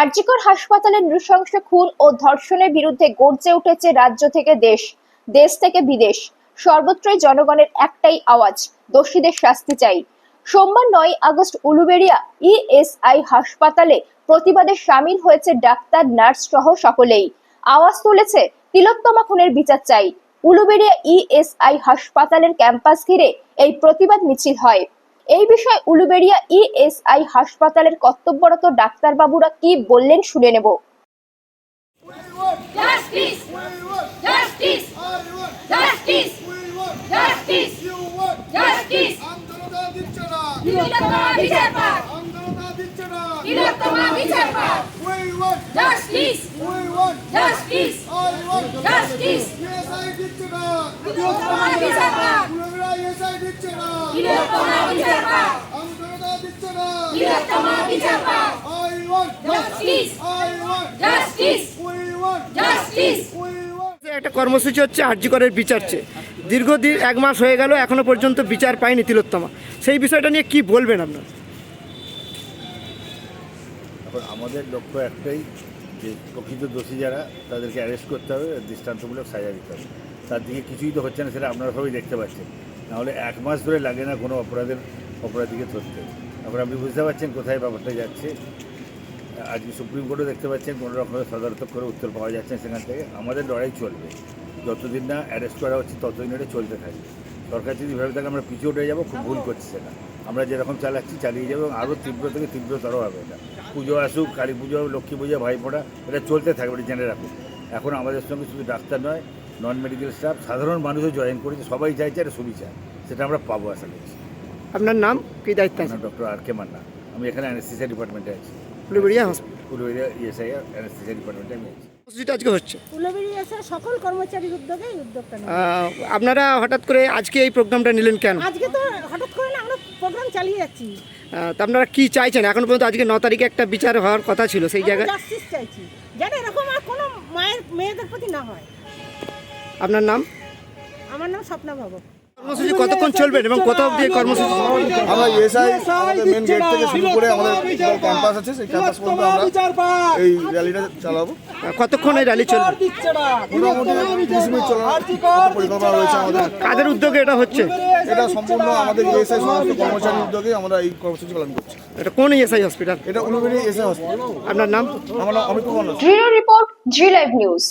আরজিকর হাসপাতালে নৃশংস খুন ও ধর্ষণের বিরুদ্ধে গর্জে উঠেছে রাজ্য থেকে দেশ দেশ থেকে বিদেশ। সর্বত্রই জনগণের একটাই আওয়াজ, দোষীদের শাস্তি চাই। সোমবার নয় আগস্ট উলুবেড়িয়া ইএসআই হাসপাতালে প্রতিবাদে সামিল হয়েছে ডাক্তার, নার্স সহ সকলেই। আওয়াজ তুলেছে, তিলোত্তমা খুনের বিচার চাই। উলুবেড়িয়া ইএসআই হাসপাতালের ক্যাম্পাস ঘিরে এই প্রতিবাদ মিছিল হয়। এই বিষয়ে উলুবেড়িয়া ইএসআই হাসপাতালের কর্তব্যরত ডাক্তারবাবুরা কি বললেন শুনে নেব Justice! Justice! Justice! একটা কর্মসূচি হচ্ছে আর্যিকরের বিচার চেয়ে। দীর্ঘদিন এক মাস হয়ে গেল, এখনও পর্যন্ত বিচার পায়নি তিলোত্তমা। সেই বিষয়টা নিয়ে কি বলবেন আপনার? এখন আমাদের লক্ষ্য একটাই যে প্রকৃত দোষী যারা, তাদেরকে অ্যারেস্ট করতে হবে, দৃষ্টান্তমূলক সাজা দিতে হবে। তার দিকে কিছুই তো হচ্ছে না, সেটা আপনারা সবাই দেখতে পাচ্ছেন। নাহলে এক মাস ধরে লাগে না কোনো অপরাধের অপরাধীকে ধরতে। এখন আপনি বুঝতে পারছেন কোথায় ব্যাপারটা যাচ্ছে। আজকে সুপ্রিম কোর্টও দেখতে পাচ্ছেন কোনো রকমের তদারক করে উত্তর পাওয়া যাচ্ছে সেখান থেকে। আমাদের লড়াই চলবে। যতদিন না অ্যারেস্ট করা হচ্ছে ততদিন এটা চলতে থাকবে। সরকার যদি ভেবে থাকে আমরা পিছিয়ে উঠে যাব, খুব ভুল করছে সেটা। আমরা যেরকম চালাচ্ছি চালিয়ে যাব এবং আরও তীব্র থেকে তীব্রতর হবে এটা। পুজো আসুক, কালী পুজো, লক্ষ্মী পুজো, ভাইফোঁটা, এটা চলতে থাকবে, এটা জেনে রাখুন। এখন আমাদের সঙ্গে শুধু ডাক্তার নয় নন মেডিকেল স্টাফ সাধারণ মানুষও জয়েন করেছে সবাই চাইছে এটা সুবিচার সেটা আমরা পাবো আশা করছি। আপনার নাম কি দায়িত্ব আছে? ডক্টর আর কে মান্না আমি এখানে অ্যানেস্থেসিয়া ডিপার্টমেন্টে আছি। Uluberia hospital Purulia ESI anaesthesia ডিপার্টমেন্টে আমি আছি। আজকে হচ্ছে? সকল কর্মচারীর উদ্যোগে উদ্যোগটা আপনারা হঠাৎ করে আজকে এই প্রোগ্রামটা নিলেন কেন? আজকে তো হঠাৎ করে না আমরা প্রোগ্রাম চালিয়ে যাচ্ছি। তা আপনারা কি চাইছেন? এখন পর্যন্ত আজকে ন তারিখে একটা বিচার হওয়ার কথা ছিল সেই জায়গায়। চাইছি যাতে এরকম আর কোনো মায়ের মেয়েদের প্রতি না হয়। আপনার নাম? আমার নাম স্বপ্না ভবক। কর্মসূচি কতক্ষণ চলবেন এবং কত অবধি কর্মসূচি আমরা ইএসআই আমাদের মেন গেট থেকে শুরু করে আমাদের ক্যাম্পাস আছে সেই ক্যাম্পাস পর্যন্ত আমরা এই র্যালিটা চালাবো। কতক্ষণ এই র্যালি চলবে? মোটামুটি তিরিশ মিনিট চলার পরিকল্পনা রয়েছে আমাদের। কাদের উদ্যোগে এটা হচ্ছে? এটা সম্পূর্ণ আমাদের ইএসআই সমস্ত কর্মচারীর উদ্যোগে আমরা এই কর্মসূচি পালন করছি। এটা কোন ইএসআই হসপিটাল এটা উলুবেড়ি এসআই হসপিটাল আপনার নাম? আমার নাম Amit Kumar. Report G live news